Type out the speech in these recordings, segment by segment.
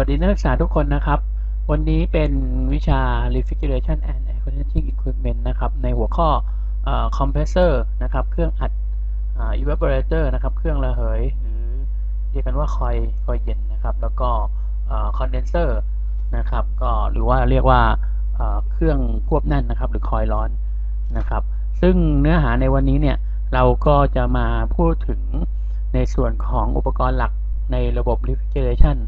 วัสดีนักศึกษาทุกคนนะครับ วันนี้เป็นวิชา refrigeration and air conditioning equipment นะครับ ในหัวข้อเอ่อ compressor นะครับ เครื่องอัดอ evaporator นะครับ เครื่องระเหย หรือเรียกกันว่าคอยคอยเย็นนะครับ แล้วก็เอ่อ condenser นะครับ ก็หรือว่าเรียกว่าเครื่องควบแน่นนะครับ หรือคอยร้อนนะครับ ซึ่งเนื้อหาในวันนี้เนี่ย เราก็จะมาพูดถึงในส่วนของอุปกรณ์หลักในระบบ refrigeration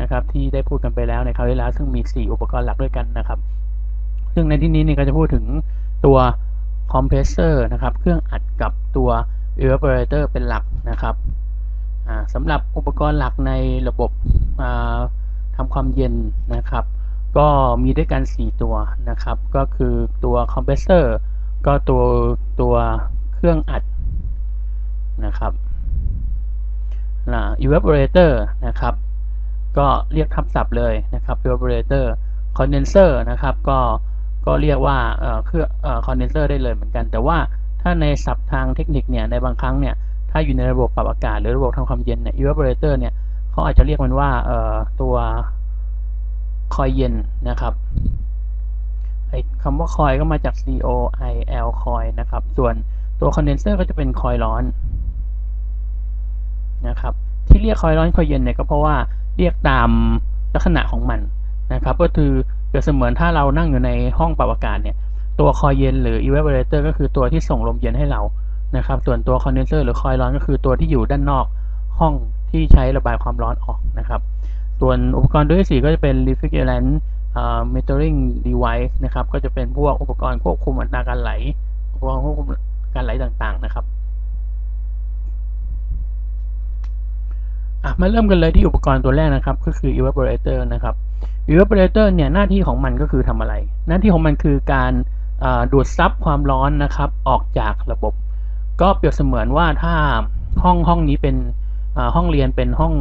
นะครับที่ได้พูดกันไปแล้วในคราวที่แล้วซึ่งมี 4 อุปกรณ์หลักด้วยกันนะครับ ซึ่งในที่นี้เนี่ยก็จะพูดถึงตัวคอมเพรสเซอร์นะครับ เครื่องอัดกับตัว evaporator เป็นหลักนะครับสำหรับอุปกรณ์หลักในระบบทำความเย็นนะครับ ก็มีด้วยกัน 4 ตัวนะครับ ก็คือตัวคอมเพรสเซอร์ก็ตัวตัวเครื่องอัดนะครับนะ evaporator นะครับ ก็เรียกทับศัพท์เลยนะครับ evaporator condenser นะครับก็ก็เรียกว่าเครื่องเอ่อ condenser ได้เลยเหมือนกัน แต่ว่าถ้าในศัพท์ทางเทคนิคเนี่ยในบางครั้งเนี่ยถ้าอยู่ในระบบปรับอากาศ หรือระบบทำความเย็นเนี่ย evaporator เนี่ยเขาอาจจะเรียกมันว่าตัวคอยเย็นนะครับไอคำว่าคอยก็มาจาก C O I L คอยนะครับ ส่วนตัว condenser ก็จะเป็นคอยร้อนนะครับที่เรียกคอยร้อนคอยเย็นเนี่ยก็เพราะว่า เรียกตามลักษณะของมันนะครับ ก็คือเปรียบเสมือนถ้าเรานั่งอยู่ในห้องปรับอากาศเนี่ยตัวคอยเย็นหรือ evaporator ก็คือตัวที่ส่งลมเย็นให้เรานะครับ ส่วนตัว condenser หรือคอยร้อนก็คือตัวที่อยู่ด้านนอกห้องที่ใช้ระบายความร้อนออกนะครับ ส่วนอุปกรณ์ตัวที่สี่ก็จะเป็น refrigerant metering device นะครับ ก็จะเป็นพวกอุปกรณ์ควบคุมอัตราการไหล อุปกรณ์ควบคุมการไหลต่างๆนะครับ อะมาเริ่มกันเลยที่อุปกรณ์ตัวแรกนะครับก็คือ evaporator นะครับ evaporator เนี่ยหน้าที่ของมันก็คือทำอะไร หน้าที่ของมันคือการดูดซับความร้อนนะครับออกจากระบบ ก็เปรียบเสมือนว่าถ้าห้องห้องนี้เป็นห้องเรียนเป็นห้อง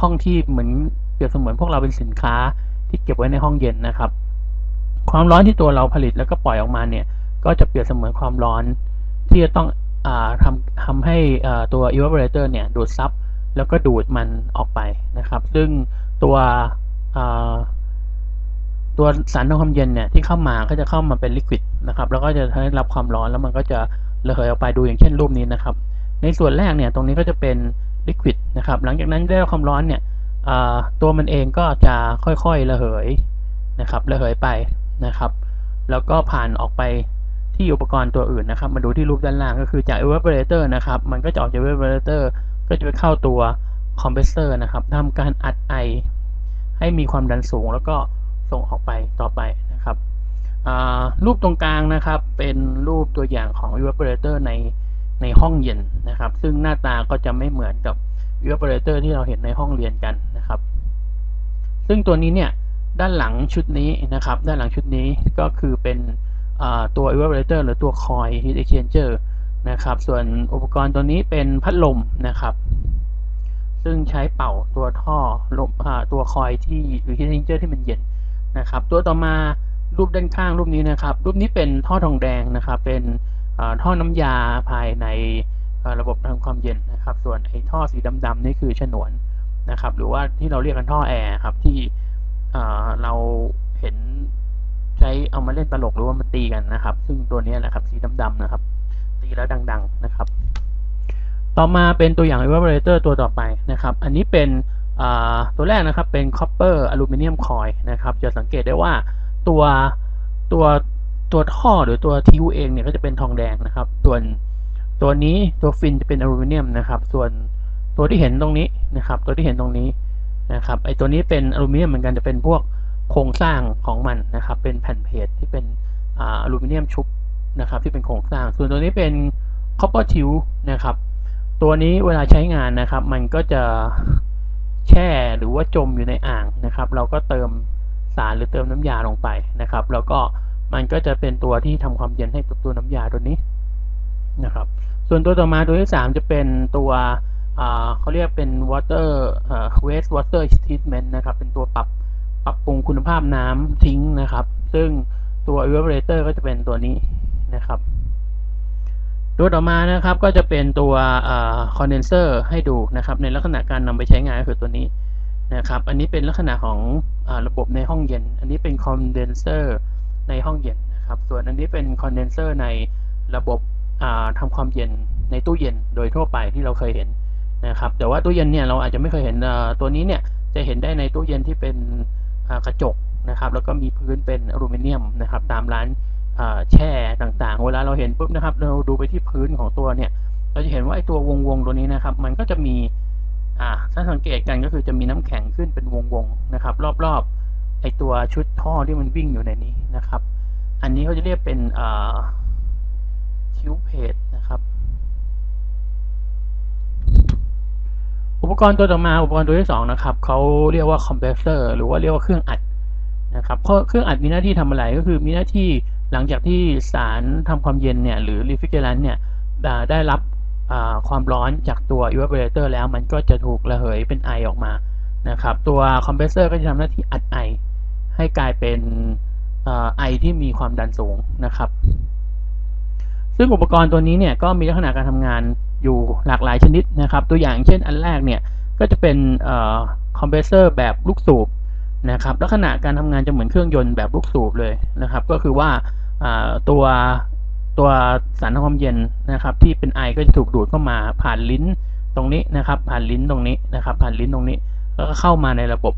ห้องที่เหมือนเปรียบเสมือนพวกเราเป็นสินค้าที่เก็บไว้ในห้องเย็นนะครับ ความร้อนที่ตัวเราผลิตแล้วก็ปล่อยออกมาเนี่ยก็จะเปรียบเสมือนความร้อนที่จะต้องอทำทำให้ตัว evaporator เนี่ยดูดซับ แล้วก็ดูดมันออกไปนะครับ ซึ่งตัวตัวสารทำความเย็นเนี่ยที่เข้ามาก็จะเข้ามาเป็นลิควิดนะครับ แล้วก็จะได้รับความร้อนแล้วมันก็จะระเหยออกไปดูอย่างเช่นรูปนี้นะครับ ในส่วนแรกเนี่ยตรงนี้ก็จะเป็นลิควิดนะครับ หลังจากนั้นได้รับความร้อนเนี่ยตัวมันเองก็จะค่อยๆระเหยนะครับระเหยไปนะครับ แล้วก็ผ่านออกไปที่อุปกรณ์ตัวอื่นนะครับ มาดูที่รูปด้านล่างก็คือจาก evaporator นะครับ มันก็จะออกจาก evaporator ก็จะไปเข้าตัวคอมเพรสเซอร์นะครับทำการอัดไอให้มีความดันสูงแล้วก็ส่งออกไปต่อไปนะครับรูปตรงกลางนะครับ เป็นรูปตัวอย่างของ evaporator ในในห้องเย็นนะครับ ซึ่งหน้าตาก็จะไม่เหมือนกับ evaporator ที่เราเห็นในห้องเรียนกันนะครับ ซึ่งตัวนี้เนี่ยด้านหลังชุดนี้นะครับ ด้านหลังชุดนี้ก็คือเป็นตัว evaporator หรือตัว coil heat exchanger นะครับ ส่วนอุปกรณ์ตัวนี้เป็นพัดลมนะครับ ซึ่งใช้เป่าตัวท่อลมตัวคอยที่หรือฮีทซิงเจอร์ที่มันเย็นนะครับ ตัวต่อมารูปด้านข้างรูปนี้นะครับ รูปนี้เป็นท่อทองแดงนะครับ เป็นท่อน้ำยาภายในระบบทำความเย็นนะครับ ส่วนไอ้ท่อสีดำๆนี่คือฉนวนนะครับ หรือว่าที่เราเรียกกันท่อแอร์ครับที่เราเห็นใช้เอามาเล่นตลกหรือว่ามาตีกันนะครับ ซึ่งตัวนี้แหละครับสีดำๆนะครับ ตีแล้วดัง ๆนะครับ ต่อมาเป็นตัวอย่าง evaporator ตัวต่อไปนะครับ อันนี้เป็นตัวแรกนะครับเป็น copper aluminum coil นะครับจะสังเกตได้ว่าตัวตัวตัวท่อหรือตัวทิวเองเนี่ยก็จะเป็นทองแดงนะครับ ส่วนตัวนี้ตัวฟินจะเป็นอลูมิเนียมนะครับ ส่วนตัวที่เห็นตรงนี้นะครับ ตัวที่เห็นตรงนี้นะครับไอตัวนี้เป็นอลูมิเนียมเหมือนกันจะเป็นพวกโครงสร้างของมันนะครับ เป็นแผ่นเพจที่เป็นอลูมิเนียมชุบนะครับ ที่เป็นโครงสร้าง ส่วนตัวนี้เป็น copper tube นะครับ ตัวนี้เวลาใช้งานนะครับ มันก็จะแช่หรือว่าจมอยู่ในอ่างนะครับ เราก็เติมสารหรือเติมน้ำยาลงไปนะครับ แล้วก็มันก็จะเป็นตัวที่ทำความเย็นให้กับตัวน้ำยาตัวนี้นะครับ ส่วนตัวต่อมาตัวที่ 3 จะเป็นตัวเขาเรียกเป็น water waste water treatment นะครับ เป็นตัวปรับปรับปรุงคุณภาพน้ำทิ้งนะครับ ซึ่งตัว evaporator ก็จะเป็นตัวนี้นะครับ ตัวต่อมานะครับก็จะเป็นตัวคอนเดนเซอร์ให้ดูนะครับในลักษณะการนำไปใช้งานก็คือตัวนี้นะครับอันนี้เป็นลักษณะของอระบบในห้องเย็น อันนี้เป็นคอนเดนเซอร์ในห้องเย็นนะครับส่วนอันนี้เป็นคอนเดนเซอร์ในระบบทำความเย็นในตู้เย็นโดยทั่วไปที่เราเคยเห็นนะครับแต่ว่าตู้เย็นเนี่ยเราอาจจะไม่เคยเห็นตัวนี้เนี่ยจะเห็นได้ในตู้เย็นที่เป็นกระจกนะครับแล้วก็มีพื้นเป็นอลูมิเนียมนะครับตามร้าน แช่ต่างๆ เวลาเราเห็นปุ๊บนะครับ เราดูไปที่พื้นของตัวเนี่ย เราจะเห็นว่าไอ้ตัววงๆตัวนี้นะครับ มันก็จะมีอ่าถ้าสังเกตกันก็คือจะมีน้ำแข็งขึ้นเป็นวงๆนะครับ รอบๆไอ้ตัวชุดท่อที่มันวิ่งอยู่ในนี้นะครับ อันนี้เขาจะเรียกเป็นอ่าทิวเพจนะครับ อุปกรณ์ตัวต่อมาอุปกรณ์ตัวที่2นะครับเขาเรียกว่าคอมเพรสเซอร์หรือว่าเรียกว่าเครื่องอัดนะครับเครื่องอัดมีหน้าที่ทำอะไรก็คือมีหน้าที่ หลังจากที่สารทำความเย็นเนี่ยหรือรีฟิเจอรันเนี่ยได้รับความร้อนจากตัว evaporator แล้วมันก็จะถูกระเหยเป็นไอออกมานะครับตัวคอมเพรสเซอร์ก็จะทำหน้าที่อัดไอ ให้กลายเป็นไอที่มีความดันสูงนะครับ ซึ่งอุปกรณ์ตัวนี้เนี่ยก็มีลักษณะการทำงานอยู่หลากหลายชนิดนะครับ ตัวอย่างเช่นอันแรกเนี่ยก็จะเป็นคอมเพรสเซอร์แบบลูกสูบนะครับลักษณะการทำงานจะเหมือนเครื่องยนต์แบบลูกสูบเลยนะครับ ก็คือว่า ตัวตัวสารทำความเย็นนะครับที่เป็นไอก็จะถูกดูดเข้ามาผ่านลิ้นตรงนี้นะครับ ผ่านลิ้นตรงนี้นะครับ ผ่านลิ้นตรงนี้แล้วก็เข้ามาในระบบ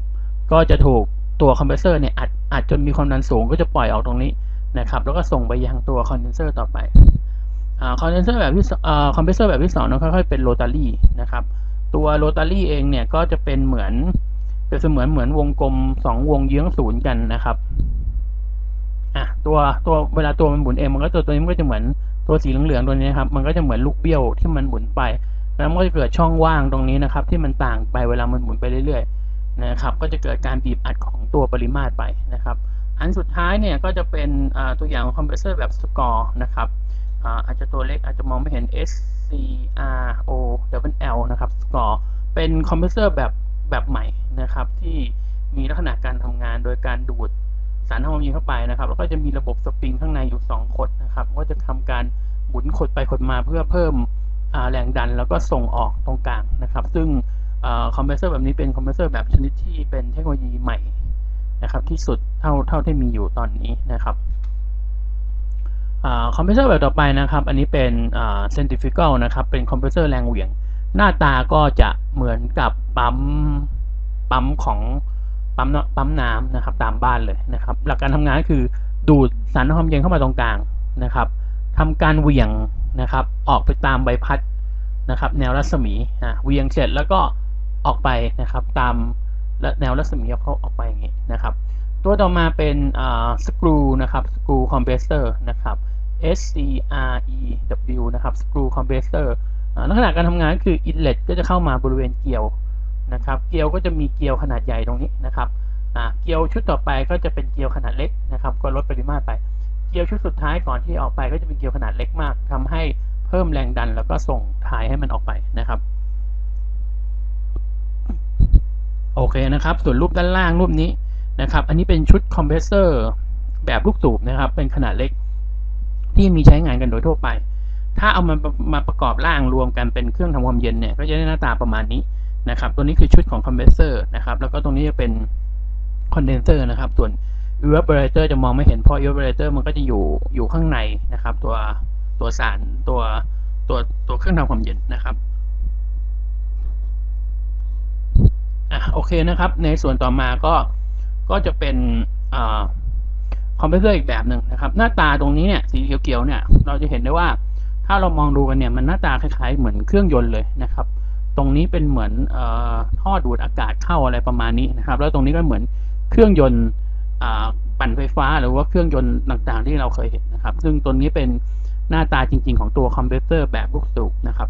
ก็จะถูกตัวคอมเพรสเซอร์เนี่ยอัดอัดจนมีความดันสูงก็จะปล่อยออกตรงนี้นะครับ แล้วก็ส่งไปยังตัวคอนเดนเซอร์ต่อไปคอนเดนเซอร์แบบที่คอมเพรสเซอร์แบบที่สองนะค่อยๆเป็นโรตารี่นะครับ ตัวโรตารี่เองเนี่ยก็จะเป็นเหมือนเป็นเสมือนเหมือนวงกลมสองวงเยื้องศูนย์กันนะครับ ตัวตัวเวลาตัวมันหมุนเองมันก็ตัวตัวนี้มันก็จะเหมือนตัวสีเหลืองๆตัวนี้ครับมันก็จะเหมือนลูกเบี้ยวที่มันหมุนไป แล้วมันก็จะเกิดช่องว่างตรงนี้นะครับ ที่มันต่างไปเวลามันหมุนไปเรื่อยๆนะครับ ก็จะเกิดการบีบอัดของตัวปริมาตรไปนะครับ อันสุดท้ายเนี่ยก็จะเป็นตัวอย่างคอมเพรสเซอร์แบบสกอร์นะครับอาจจะตัวเล็กอาจจะมองไม่เห็น S C R O W L นะครับสกอร์เป็นคอมเพรสเซอร์แบบแบบใหม่นะครับ ที่มีลักษณะการทำงานโดยการดูด สารทำความเย็นเข้าไปนะครับ แล้วก็จะมีระบบสปริงข้างในอยู่ 2 ขดนะครับ ก็จะทำการหมุนขดไปขดมาเพื่อเพิ่มแรงดันแล้วก็ส่งออกตรงกลางนะครับ ซึ่งคอมเพรสเซอร์แบบนี้เป็นคอมเพรสเซอร์แบบชนิดที่เป็นเทคโนโลยีใหม่นะครับที่สุดเท่าเท่าที่มีอยู่ตอนนี้นะครับคอมเพรสเซอร์แบบต่อไปนะครับ อันนี้เป็นเซนติฟิกัลนะครับ เป็นคอมเพรสเซอร์แรงเหวี่ยง หน้าตาก็จะเหมือนกับปั๊มปั๊มของ ปั๊มปั๊มน้ำนะครับตามบ้านเลยนะครับ หลักการทำงานก็คือดูดสารความเย็นเข้ามาตรงกลางนะครับทำการเหวี่ยงนะครับ ออกไปตามใบพัดนะครับ แนวรัศมีอะเวียงเสร็จแล้วก็ออกไปนะครับ ตามแนวรัศมีเขาออกไปอย่างนี้นะครับ ตัวต่อมาเป็นสกรูนะครับสกรูคอมเพรสเซอร์นะครับ S C R E W นะครับสกรูคอมเพรสเซอร์ลักษณะการทำงานคืออินเลตก็จะเข้ามาบริเวณเกลียว นะครับ เกลียวก็จะมีเกลียวขนาดใหญ่ตรงนี้นะครับเกลียวชุดต่อไปก็จะเป็นเกลียวขนาดเล็กนะครับ ก็ลดปริมาตรไป เกลียวชุดสุดท้ายก่อนที่ออกไปก็จะเป็นเกลียวขนาดเล็กมากทำให้เพิ่มแรงดันแล้วก็ส่งถ่ายให้มันออกไปนะครับ โอเคนะครับ ส่วนรูปด้านล่างรูปนี้นะครับ อันนี้เป็นชุดคอมเพรสเซอร์แบบลูกสูบนะครับ เป็นขนาดเล็กที่มีใช้งานกันโดยทั่วไป ถ้าเอามามาประกอบร่างรวมกันเป็นเครื่องทำความเย็นเนี่ย ก็จะได้หน้าตาประมาณนี้ นะครับ ตัวนี้คือชุดของคอมเพรสเซอร์นะครับ แล้วก็ตรงนี้จะเป็นคอนเดนเซอร์นะครับ ส่วน evaporator จะมองไม่เห็นเพราะ evaporator มันก็จะอยู่อยู่ข้างในนะครับ ตัวตัวสารตัวตัวตัวเครื่องทำความเย็นนะครับอะโอเคนะครับ ในส่วนต่อมาก็ก็จะเป็นอ่าคอมเพรสเซอร์อีกแบบหนึ่งนะครับ หน้าตาตรงนี้เนี่ยสีเขียวๆเนี่ย เราจะเห็นได้ว่าถ้าเรามองดูกันเนี่ยมันหน้าตาคล้ายๆเหมือนเครื่องยนต์เลยนะครับ ตรงนี้เป็นเหมือนอท่อดูดอากาศเข้าอะไรประมาณนี้นะครับ แล้วตรงนี้ก็เหมือนเครื่องยนต์ปั่นไฟฟ้าหรือว่าเครื่องยนต์ต่างๆที่เราเคยเห็นนะครับ ซึ่งตัวนี้เป็นหน้าตาจริง ๆ ของตัวคอมเพรสเซอร์แบบลูกสูบนะครับ